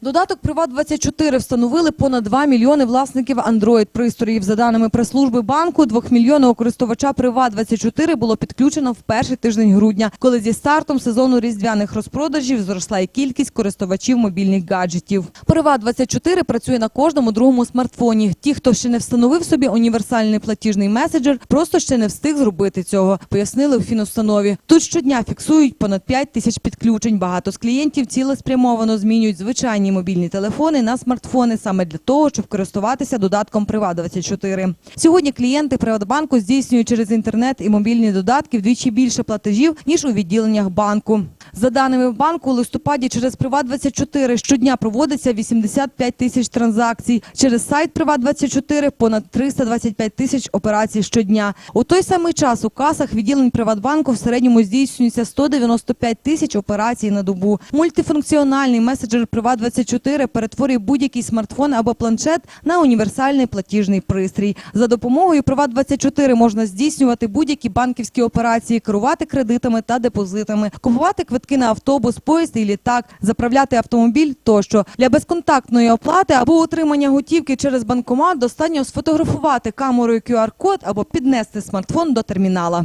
Додаток Приват24 встановили понад 2 мільйони власників Android-пристроїв. За даними прес-служби банку, 2-мільйонного користувача Приват24 було підключено в перший тиждень грудня, коли зі стартом сезону різдвяних розпродажів зросла і кількість користувачів мобільних гаджетів. Приват24 працює на кожному другому смартфоні. Ті, хто ще не встановив собі універсальний платіжний меседжер, просто ще не встиг зробити цього, пояснили в фінустанові. Тут щодня фіксують понад 5 тисяч підключень. Багато з клієнтів цілеспрямовано змінюють звичайні мобільні телефони на смартфони саме для того, щоб користуватися додатком Приват24. Сьогодні клієнти Приватбанку здійснюють через інтернет і мобільні додатки вдвічі більше платежів ніж у відділеннях банку. За даними банку, у листопаді через Приват24 щодня проводиться 85 тисяч транзакцій. Через сайт Приват24 понад 325 тисяч операцій щодня. У той самий час у касах відділень Приватбанку в середньому здійснюється 195 тисяч операцій на добу. Мультифункціональний меседжер Приват24 перетворює будь-який смартфон або планшет на універсальний платіжний пристрій. За допомогою Приват24 можна здійснювати будь-які банківські операції, керувати кредитами та депозитами, купувати квитки на автобус, поїзд і літак, заправляти автомобіль тощо. Для безконтактної оплати або отримання готівки через банкомат достатньо сфотографувати камерою QR-код або піднести смартфон до термінала.